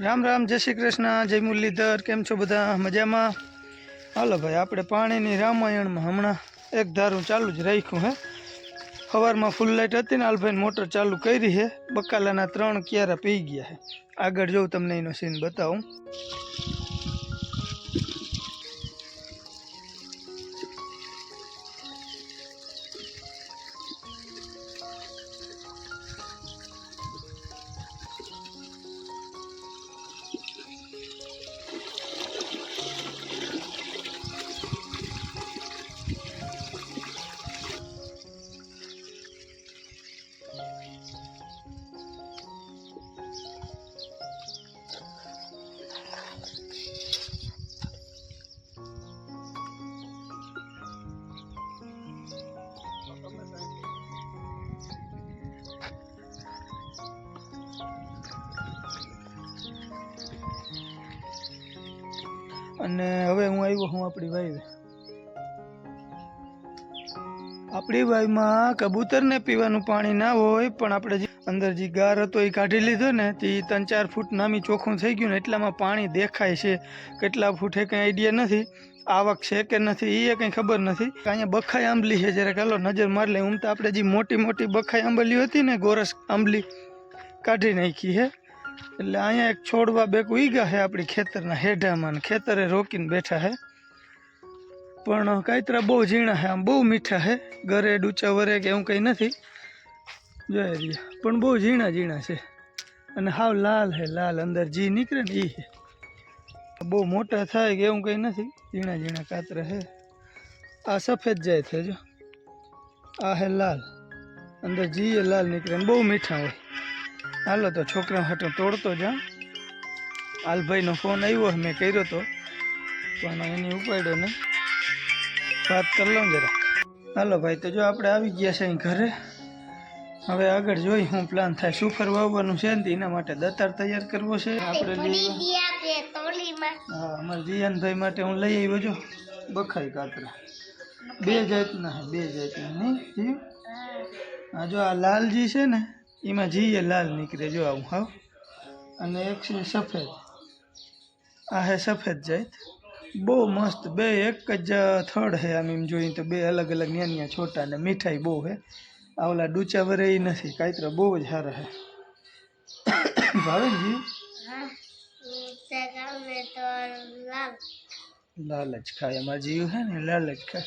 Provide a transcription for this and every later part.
રામ રામ, જય શ્રી કૃષ્ણ, જય મુરલીધર, કેમ છો બધા? મજામાં? હાલો ભાઈ, આપણે પાણીની રામાયણમાં હમણાં એક ધારું ચાલુ જ રાખ્યું હે. સવારમાં ફૂલ લાઇટ હતી ને આલભાઈ મોટર ચાલુ કરી છે બકાલાના ત્રણ ક્યારા પી ગયા છે આગળ જોઉં તમને એનો સીન બતાવું. હવે હું આપણી વાઈવે. આપણી વાઈમાં કબૂતરને પીવાનું પાણી ના હોય, પણ આપણે જે અંદર જે ગાર હતો એ કાઢી લીધો ને, તે ત્રણ ચાર ફૂટ નામી ચોખ્ખું થઈ ગયું ને, એટલામાં પાણી દેખાય છે. કેટલા ફૂટે કંઈ આઈડિયા નથી. આવક છે કે નથી એ કંઈ ખબર નથી. અહીંયા બખાઈ આંબલી છે જ્યારે ચાલો નજર માર લે. ઉમતા આપણે જે મોટી મોટી બખાઈ આંબલી હતી ને, ગોરસ આંબલી, કાઢી નાખી છે એટલે અહીંયા એક છોડવા બેક ઉઈગા છે આપણી ખેતરના હેઢામાં ખેતરે રોકીને બેઠા છે પણ કાયતરા બહુ ઝીણા છે, આમ બહુ મીઠા છે. ઘરે ડૂચા વરે કે એવું કંઈ નથી. જોઈ રહ્યા પણ બહુ ઝીણા ઝીણા છે. અને હાવ લાલ છે, લાલ અંદર જી નીકળે ને એ બહુ મોટા થાય કે એવું કંઈ નથી. ઝીણા ઝીણા કાતરા છે. આ સફેદ જાય છે, જો. આ હે લાલ. અંદર જી એ લાલ નીકળે બહુ મીઠા હોય. હાલો તો છોકરા હાટો તોડતો જા હાલભાઈનો ફોન આવ્યો મેં કર્યો તો. પણ એની ઉપાડ્યો ને વાત કરી લઉં જરા હાલો ભાઈ તો જો આપણે આવી ગયા છે અહીં ઘરે. હવે આગળ જોઈ હું પ્લાન થાય શું આવવાનું છે ને એના માટે દતાર તૈયાર કરવો છે. આપણે હા અમારા જીયાનભાઈ માટે હું લઈ આવ્યો જો. બખાઈ કાતરા બે જાતના બે જાતના નહીં? હા જો આ લાલજી છે ને એમાં જીએ લાલ નીકળે જો આવું હા. અને એક છે સફેદ. આ હે સફેદ જાત. બહુ મસ્ત બે એક જ થડ હે આમ એમ જોઈએ તો બે અલગ અલગ નાના છોટા ને મીઠાઈ બહુ હે. આવલા ડૂચા વરે એ નથી કાંતરા બહુ જ સારા હે. ભાવે લાલચ ખાય અમારા જીવ હે ને લાલચ ખાય.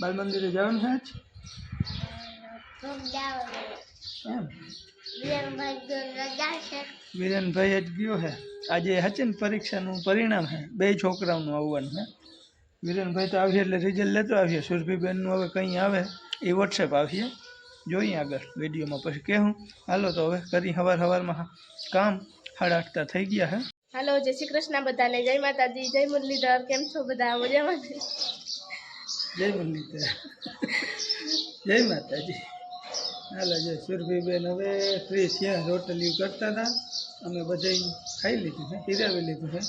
બાલ મંદિરે જવાનું છે આજ? એમ? વિરેનભાઈ જ ગયો હે. આજે હશે પરીક્ષાનું પરિણામ હે. બે છોકરાઓનું આવવાનું હે. વિરેનભાઈ તો આવીએ એટલે રિઝલ્ટ લેતો આવ્યો સુરભીબેનનું હવે કંઈ આવે એ વોટ્સએપ આવીએ. જોઈએ આગળ વિડીયોમાં. પછી કહેવું હાલો તો હવે કરી સવાર હવારમાં કામ સાડા આઠતા થઈ ગયા હે. હાલો જય શ્રી કૃષ્ણ બધાને. જય માતાજી જય મુરલીધર. કેમ છો બધા? મજામાં? જય મુરલીધર. જય માતાજી. હાલો, જે સુરભીબેન હવે ફ્રી છે રોટલીઓ કરતા હતા. અમે બધા ખાઈ લીધું છે, પીરાવી લીધું છે.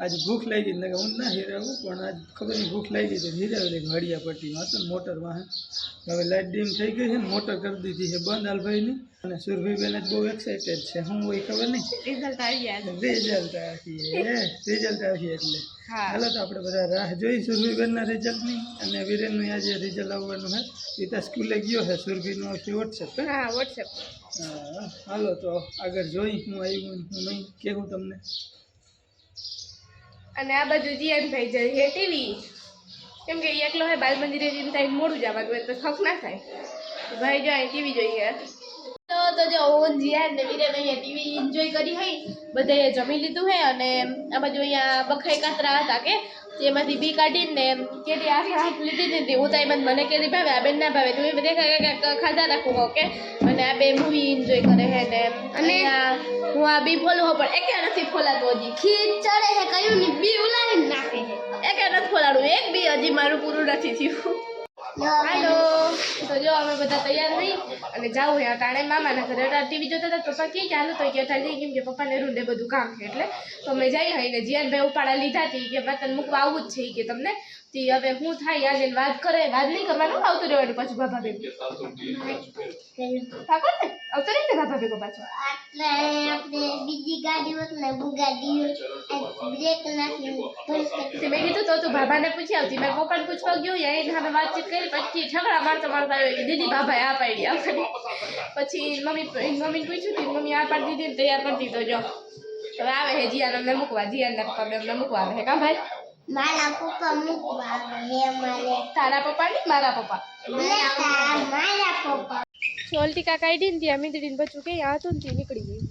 આજે ભૂખ લાગી ને હું ના હિરાવું પણ આજ ખબર નહીં ભૂખ લાગી તો હિરાવેલી ઘડિયા પટ્ટીમાં હતો ને વાહન. હવે લાઇટ ડીમ થઈ ગઈ છે ને મોટર કરી દીધી છે બંધ હાલભાઈની. અને સુરભીબેન જ બહુ એક્સાઇટેડ છે. હું હોય ખબર નહીં? રિઝલ્ટ આવી ગયા રિઝલ્ટ આવીએ રિઝલ્ટ આવી એટલે. હાલો તો આપણે બધા રાહ જોઈ સુરભીબેનના રિઝલ્ટની અને વીરેનનું આજે રિઝલ્ટ આવવાનું છે. એ તો સ્કૂલે ગયો છે સુરભીનો વોટ્સએપ હા? વોટ્સએપ હાલો તો આગળ જોઈ હું આવ્યું હું નહીં કહેવું તમને? અને આ બાજુ જીયાનભાઈ જાય છે ટીવી. કેમ કે એકલો હોય બાલ મંદિરે જઈને થાય મોડું જવાનું હોય તો થક ના થાય. ભાઈ જાય ટીવી જોઈએ. તો તો જો ઓન જીયાન ને વિરેન અહીંયા ટીવી એન્જોય કરી હોય બધાએ જમી લીધું હે અને આ બાજુ અહીંયા બખાઈ કાતરા હતા કે તેમાંથી બી કાઢીને કેરી આખી હાથ લીધી દીધી હું તાઈ મને કેરી ભાવે આ બેન ના ભાવે. તો એ બધા ખાધા રાખું ઓકે? અને આ બે મૂવી એન્જોય કરે છે ને અને હું આ બી હો પણ એકે નથી ફોલાતું હજી. ખીર ચડે છે કયું ની બી ઉલાડીને નાખે છે એકે નથી ફોલાડું એક બી હજી મારું પૂરું નથી થયું. હાલો, તો જો અમે બધા તૈયાર થઈ અને જાવું હે અટાણે મામાના ઘરે. અટાણે ટીવી જોતા હતા પપ્પા કે ચાલો તો કે અટાણે જઈ. કેમ કે પપ્પાને રૂંડે બધું કામ છે એટલે. તો અમે જઈ હોય ને જીયાનભાઈ ઉપાડા લીધા હતી કે વતન મૂકવા આવું જ છે કે તમને. તી. હવે હું થાય આજે વાત કરે વાત નહીં કરવાનું આવતું રહેવાનું પાછું બાબા બેન ઠાકોર ને આવતો રહે ને બાબા બેગો પાછો. એટલે આપણે બીજી ગાડી હોત ને બુગાડી બ્રેક નાખી મેં કીધું તો તું બાબાને પૂછી આવતી. મેં પપ્પાને પૂછવા ગયો યા એને સામે વાતચીત કરી પછી ઝઘડા મારતા મારતા આવ્યો કે દીદી બાબાએ આ પાડી આપણી પછી મમ્મી મમ્મીને પૂછ્યું તી મમ્મી આ પાડી દીધી ને તૈયાર કરી દીધો જો. હવે આવે હે જીયાને અમને મૂકવા જીયાના પપ્પા અમને મૂકવા આવે હે કા ભાઈ? મારા પપ્પા મૂકવા આવે હે મારે તારા પપ્પા નહીં મારા પપ્પા? મારા પપ્પા. ચોલટી કાકા આઈડી ને ત્યાં મીંદડીને બચ્ચું કે આ હતું ને તે નીકળી ગયું.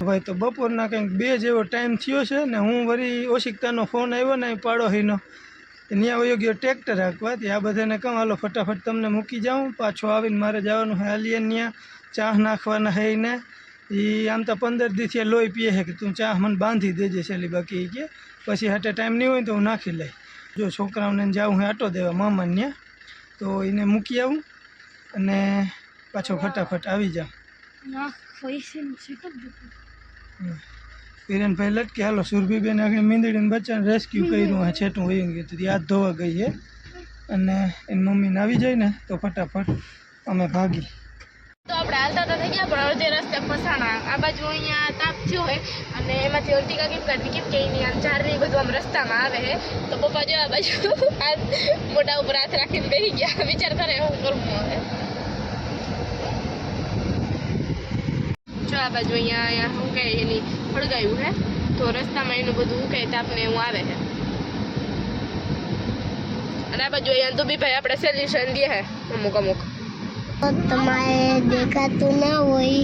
ભાઈ તો બપોરના કંઈક બે જેવો ટાઈમ થયો છે ને હું વળી ઓશિકતાનો ફોન આવ્યો ને પાડોહીનો પાડોશીનો ત્યાં વયો ગયો ટ્રેક્ટર હાંકવા ત્યાં બધાને કહું હાલો ફટાફટ તમને મૂકી જાઉં. પાછો આવીને મારે જવાનું હે હાલીએ ત્યાં. ચા નાખવાના હે ને એ આમ તો પંદર દિવસે લોહી પીએ છે કે તું ચા મને બાંધી દેજે છેલ્લી બાકી કે. પછી હાટે ટાઈમ નહીં હોય તો હું નાખી લઈ જો છોકરાઓને જાઉં હું આટો દેવા મામાને ત્યાં તો એને મૂકી આવું અને પાછો ફટાફટ આવી જાઉં. કિરણભાઈ લટકે હાલો સુરભીબેન આગળ મીંદડીને બચ્ચાને રેસ્ક્યુ કર્યું આ છેટું વયું ગયું હતું યાદ ધોવા ગઈ છે અને એની મમ્મીને આવી જાય ને તો ફટાફટ અમે ભાગી. તો આપણે હાલતા તો થઈ ગયા પણ અડધે રસ્તે ફસાણા. આ બાજુ અહીંયા તાપ થયો હોય અને એમાંથી ઓલટી કાકી કાઢી કેમ કે એની આમ ઝાડ ને એ બધું આમ રસ્તામાં આવે છે તો પપ્પા જો આ બાજુ હાથ મોઢા ઉપર હાથ રાખીને બેસી ગયા. વિચાર કરે હું કરવું હવે. જો આ બાજુ અહીંયા અહીંયા શું કહે એની ફળગાયું હે, તો રસ્તામાં એનું બધું શું કહે તાપને એવું આવે છે અને આ બાજુ અહીંયા દુબીભાઈ આપણે સોલ્યુશન દે હે, અમુક અમુક. તો તમારે દેખાતું ના હોય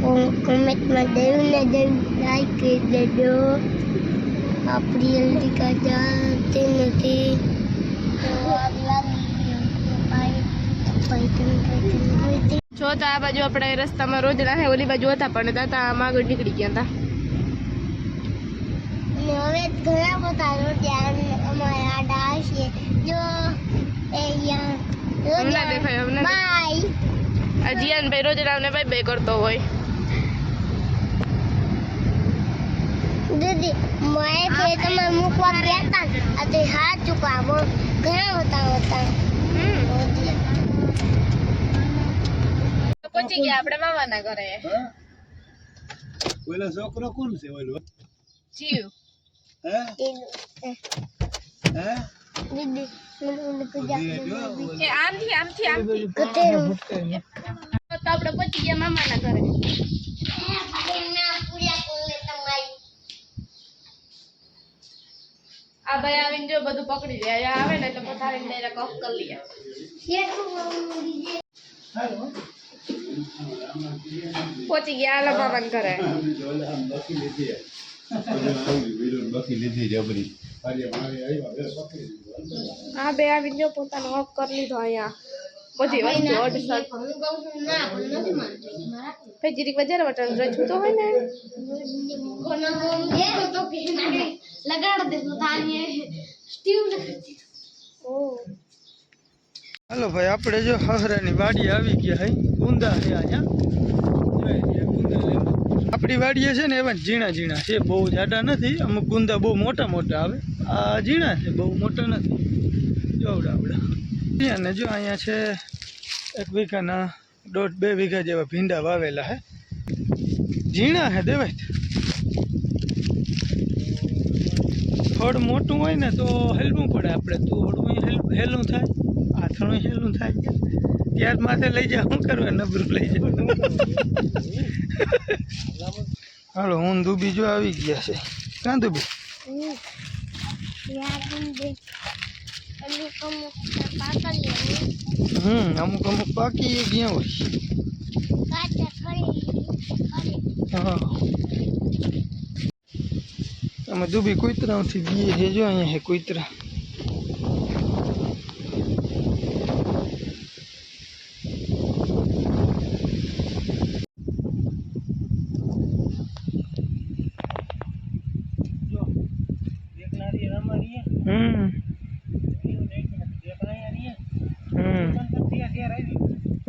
કો- કોમેન્ટમાં દેવું ને દેવું લાઈક કરી દેજો. આપણી જલ્દી જાતી નથી. તો આગલા જો તો આ બાજુ આપણે રસ્તામાં રોજ ના ઓલી બાજુ હતા પણ તાતા આમ આગળ નીકળી ગયા હતા. ને હવે ઘણા બધા રોડિયા અમારા આડા આવશે જો એ હમણાં દેખાય, હમણાં બાય. આ જીયાનભાઈ રોજ રાવને ભાઈ બાય કરતો હોય. દીદી મારે ખેતરમાં મૂકવા ગયા હતા ને આ હાથ ચૂકવા ઘણા બધા હતા. તો પહોંચી ગયા આપણે મામાના ઘરે. ઓલો છોકરો કોણ છે ઓલો? જીવ. હે? હે? દીદી મને પૂજા એ આમથી આમથી આમથી. તો આપણે પહોંચી ગયા મામાના ઘરે. આ ભાઈ આવીને જો બધું પકડી લે. આવે ને તો પથારીને ડાયરેક્ટ કરી લે. પહોંચી ગયા આલા મામાના ઘરે બકી લીધી બકી લીધી જબરી અરે મારે આવ્યા બે પકડી આ બે આવીને જો પોતાનો હક કરી લીધો અહીંયા બધી વસ્તુ અડસર ભાઈ જીરીક વધારે વટન રચવું તો હોય ને લગાડ દે તો તારી સ્ટીવ ઓહ હાલો ભાઈ, આપણે જો હહરાની વાડી આવી ગયા હઈ. ગુંદા છે અહીંયા. આપણી વાડીએ છે ને એવા ઝીણા ઝીણા છે, બહુ જાડા નથી, અમુક ગુંદા બહુ મોટા મોટા આવે. આ ઝીણા છે, બહુ મોટા નથી. જોવડા આવડા અને જો અહીંયા છે એક વીઘાના દોઢ બે વીઘા જેવા ભીંડા વાવેલા હે. ઝીણા હે દેવાય. થોડું મોટું હોય ને તો હેલવું પડે આપણે. થોડું હેલું થાય. આથણું થાય છે. ત્યાર માથે લઈ જાવ શું કરવા નબરું લઈ જાવ હાલો, હું દુબી જો આવી ગયા છે. ક્યાં દુબી? હમ, અમુક અમુક પાકી એ ગયા હોય. હા. અમે દુબી કુતરાઓથી બીએ છે, જો અહીંયા છે કુતરા.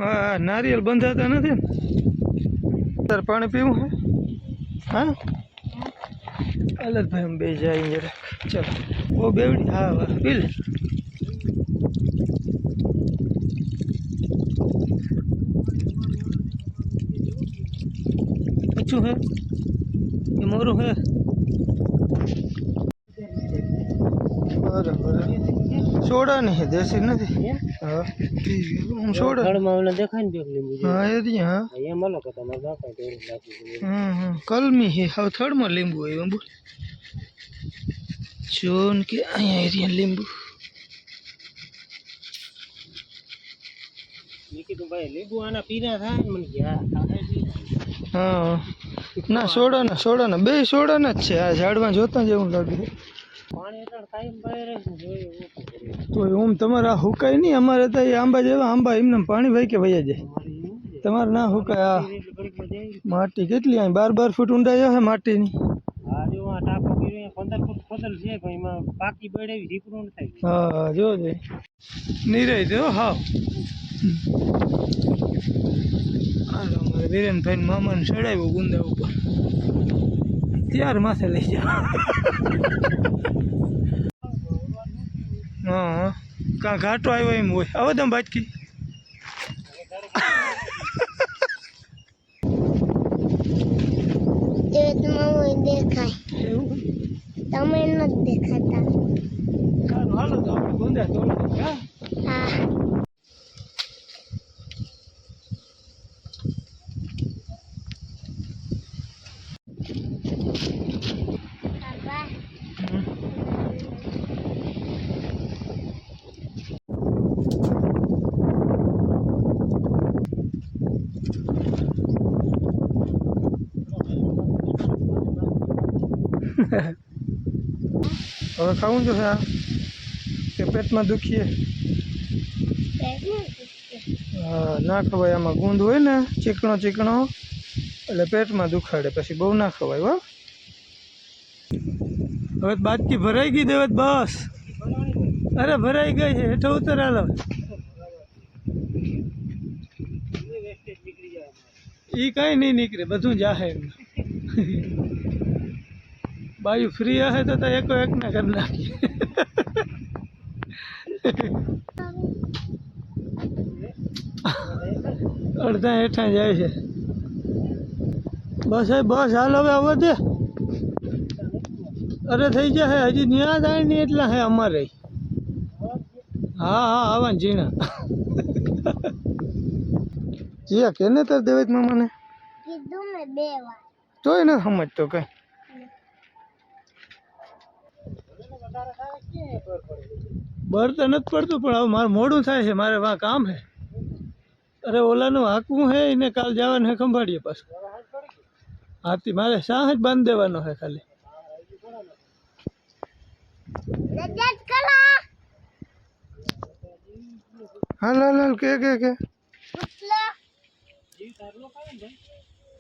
હમ હમ હા નારિયેલ બંધાતા નથી ને? તારે પાણી પીવું હે? હા અલગભાઈ બે જાય જરા ચાલો. બહુ બેવડી. હા હા. પી લે. હે? એ મોરું હે? સોડા નહીં દેશી નથી. હા? હું. સોડા હા એ રહી હા. હમ હમ. કલમી હે હવે થર્ડમાં લીંબુ આવ્યું બોલ. જોન કે અહીંયા એરિયા લીંબુ. હા ના સોડા ના સોડા ના બે સોડા ના જ છે. આ ઝાડમાં જોતા જ એવું લાગે. તો એમ તમારે હુકાય નહીં? અમારે તો એ આંબા જેવા આંબા એમને પાણી ભાઈ કે વયા જાય. તમારે ના હુકાય માટી કેટલી અહીં બાર બાર ફૂટ ઊંડાઈ હે માટીની. હા હા જો જે. નિરાય હાલો અમારે વિરેનભાઈ મામાને ચડાવ્યો ગુંદા ઉપર. ત્યાર માથે લઈ જાઓ. હા કાં ઘાટો આવ્યો એમ હોય? આવો તમે તમારું દેખાય. તમે નથી દેખાતા સારું હાલો તો આપણે ગુંદા તોડી હા હા બાબા હવે ખાવું જો આ? કે પેટમાં દુખીએ? હા ના ખવાય આમાં ગુંદ હોય ને ચીકણો ચીકણો એટલે પેટમાં દુખાડે પછી બહુ ના ખવાય હો. હવે બાજકી ભરાઈ ગઈ દેવત બસ. અરે ભરાઈ ગઈ છે હેઠો ઉતર હાલો. ઈ કાંઈ નહીં નીકળે બધું જાહે એમ ફ્રી હશે તો એકો એક ને કરી નાખીએ. અડધા હેઠા જાય છે. બસ બસ હાલ હવે હવે દે. અરે થઈ જશે હજી ન્યા જાય નહીં એટલા હે અમારે. હા હા આવા ને જીણા જીયા કેને તાર દેવેજ મને કીધું મેં બે વાર. તોય ન સમજતો કઈ. બર તો નથી પડતું પણ હવે મારે મોડું થાય છે મારે વા કામ છે. અરે ઓલાનું હાંકવું છે એને કાલ જવાનું છે ખંભાળીએ પાછું. હાથી મારે શાહ જ બાંધી દેવાનો છે ખાલી. નજર કલા હાલ હાલ હાલ કે કે કે. ઉઠલો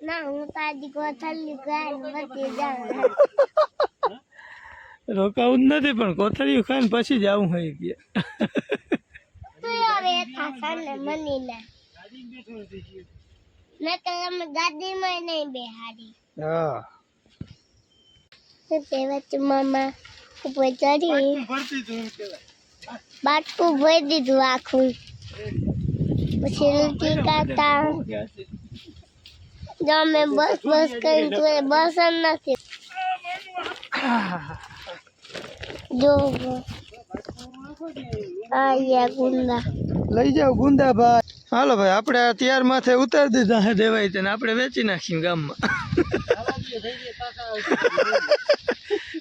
ના હું તો આજે કોથળી ગાય વધી જાઉં રોકાવું જ નથી પણ કોથળીઓ ખાઈને પછી જ આવું હોય બાટકું ભરી દીધું આખું. પછી લીટી કાઢતા. જો અમે બસ બસ કરીને તું એ બસ જ નથી. જો આયા ગુંદા લઈ જાઓ ગુંદા ભાઈ હાલો ભાઈ આપણે આ તૈયાર માથે ઉતારી દીધા હે દેવાય તેને. આપણે વેચી નાખીએ ગામમાં.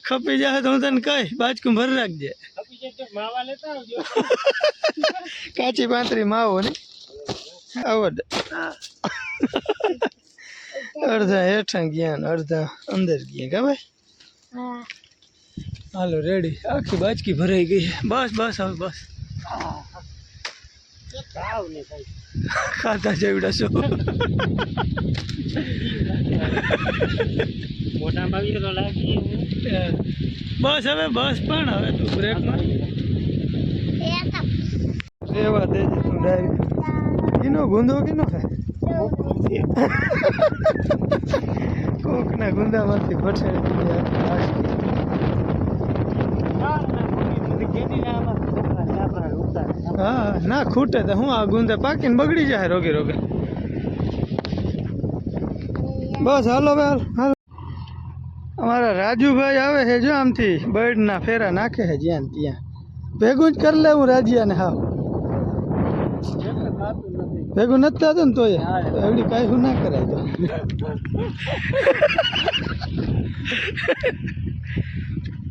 ખપી જાય તો હું તને કહી બાજકું ભરી રાખજે. કાચી પાંતરી માવો ને? આવો દે. અડધા હેઠા ગયા ને અડધા અંદર ગયા. કા ભાઈ? હા. હાલો રેડી આખી બાજકી ભરાઈ ગઈ. બસ બસ, હવે બસ. ખાતા જેવડા છો. બસ હવે, બસ પણ હવે તું તો રેવા દેજે તું ડાયરી. કિનો ગુંદો, કેનો કોક કોકના ગુંદામાંથી ભટસાડી દીધી આ આશકી. હા, ના, ખૂટે તો હું આ ગુંદે પાકીને બગડી જાય રોગે રોગે. બસ, હાલો બે હાલ અમારા રાજુભાઈ આવે છે જો આમથી બર્ડના ફેરા નાખે છે જ્યાં ત્યાં. ભેગું જ કરી લે હું રાજીયાને હા ભેગું નથી થતું ને તોય, એવડી કાંઈ શું ના કરાય તો.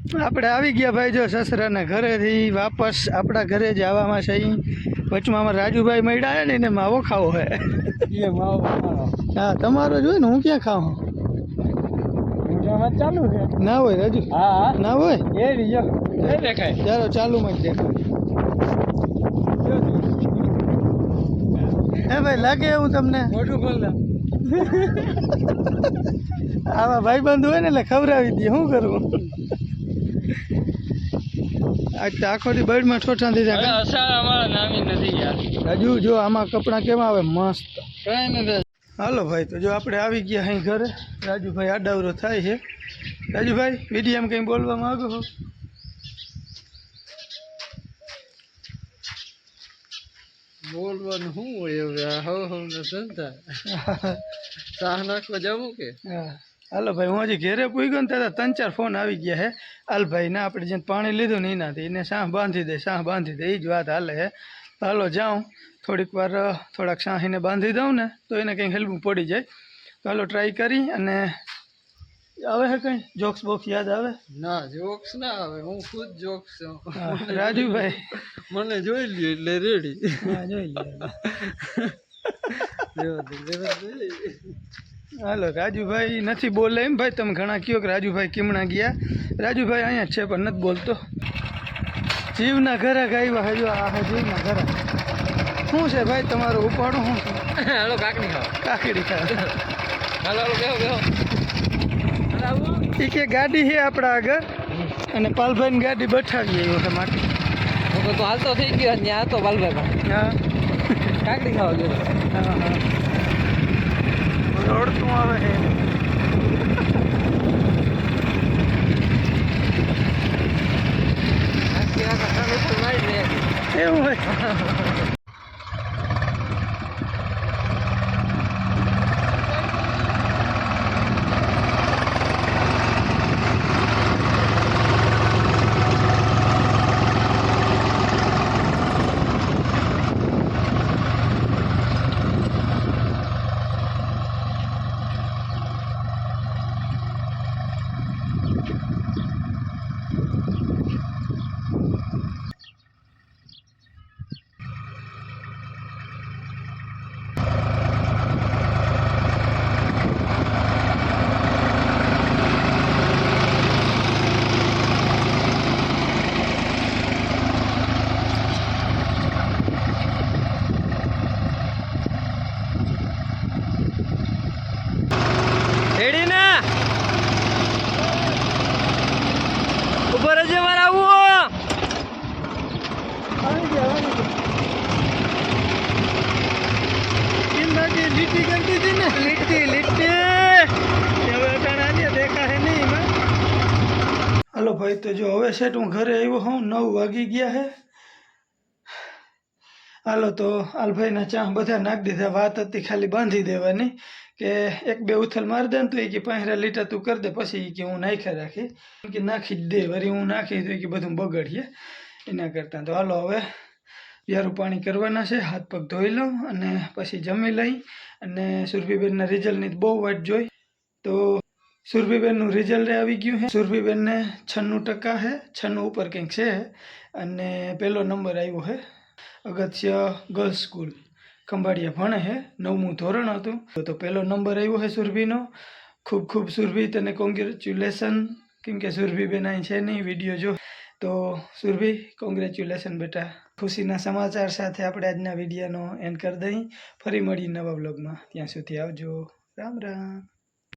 આપણે આવી ગયા ભાઈ જો સસરાના ઘરેથી વાપસ આપણા ઘરે જ આવવામાં છે વચમાં અમારા રાજુભાઈ મળ્યા ને એને માવો ખાવો હે હા તમારો જોઈ ને હું ક્યાં ખાઉં? ચાલુ છે. ના હોય રાજુ. હા ના હોય? એ એ દેખાય. ચાલો ચાલુમાં જ હે ભાઈ લાગે એવું તમને? મોટું ખોલતા આવા આવા ભાઈબંધ હોય ને એટલે ખવડાવી દે શું કરવું આજ તો આખો દી બર્ડમાં ઠોઠા દીધા અસાર અમારા નામી નથી ગયા રાજુ જો આમાં કપડાં કેવા આવે મસ્ત. કઈ નથી. હાલો ભાઈ તો જો આપણે આવી ગયા અહીં ઘરે. રાજુભાઈ આડાવરો થાય છે. રાજુભાઈ વિડીયામાં કંઈ બોલવા માંગો છો? બોલવાનું શું હોય હવે? હવ હવ ને ધંધા. સાહ નાખવા જવું કે? હા. હાલો ભાઈ હું હજી ઘેરે પૂગ્યો ને ત્યાં ત્રણ ચાર ફોન આવી ગયા હે. હાલ ભાઈ ના આપણે જેને પાણી લીધું ને એનાથી એને સાહ બાંધી દે સાહ બાંધી દે એ જ વાત હાલે હે. હાલો જાઉં. થોડીક વાર થોડાક સાહીને બાંધી દઉં ને તો એને કંઈક હેલ્પું પડી જાય. તો હાલો ટ્રાય કરી અને આવે હે કંઈ? જોક્સ બોક્સ યાદ આવે? ના જોક્સ ના આવે હું ખુદ જોક્સ છું. રાજુભાઈ. મને જોઈ લ્યો એટલે રેડી હા જોઈ લે હાલો રાજુભાઈ નથી બોલે એમ. ભાઈ તમે ઘણા કહો કે રાજુભાઈ કેમણા ગયા. રાજુભાઈ અહીંયા છે પણ નથી બોલતો. જીવના ઘરે ગાયવા હજુ આ જીવના ઘરે શું છે ભાઈ તમારું ઉપાડું શું હાલો કાકડી ખાઓ. કાકડી ખાવ હાલો હાલો બેહો બેહો. એ કે ગાડી છે આપણા આગળ અને પાલભાઈની ગાડી બઠાવી આવ્યો છે માટે. હાલ તો થઈ ગયો ત્યાં હતો પાલભાઈ હા. કાકડી ખાવા ગયો. હા હા. રોડતું આવે છે એવું હોય રેડી ના ઉપર જ મારે આવવું આવી ગયા આવી ગયા કેમ બાકી લીટી કરતી હતી ને લીટી લીટી હવે અટાણે આજે દેખાશે નહીં એમાં હાલો ભાઈ તો જો હવે સેટ હું ઘરે આવ્યો હોઉં, નવ વાગી ગયા હે. હાલો તો હાલભાઈના ચા બધા નાખી દીધા, વાત હતી ખાલી બાંધી દેવાની કે એક બે ઉથલ મારી દે ને તો એ કે પાંહરા લીટા તું કરી દે, પછી કે હું નાખ્યા રાખી. કે નાખી જ દે વળી હું નાખી તો એ કે બધું બગડીએ એના કરતાં. તો હાલો હવે યારું પાણી કરવાના છે, હાથ પગ ધોઈ લઉં અને પછી જમી લઈ અને સુરભીબેનના રિઝલ્ટની બહુ વાટ જોઈ. તો સુરભીબેનનું રિઝલ્ટ આવી ગયું છે. સુરભીબેનને છન્નું ટકા છે. છન્નું ઉપર કંઈક છે. અને પહેલો નંબર આવ્યો છે. અગત્ય ગર્લ્સ સ્કૂલ. ખંભાળિયા ભણે છે. નવમું ધોરણ હતું. તો પહેલો નંબર આવ્યો છે સુરભીનો. ખૂબ ખૂબ સુરભી, તને કોંગ્રેચ્યુલેશન કેમ કે સુરભીબેન અહીં છે નહીં વીડિયો જો. તો સુરભી કોંગ્રેચ્યુલેશન બેટા. ખુશીના સમાચાર સાથે આપણે આજના વિડીયોનો એન્ડ કરી દઈ. ફરી મળી નવા બ્લોગમાં ત્યાં સુધી આવજો. રામ રામ.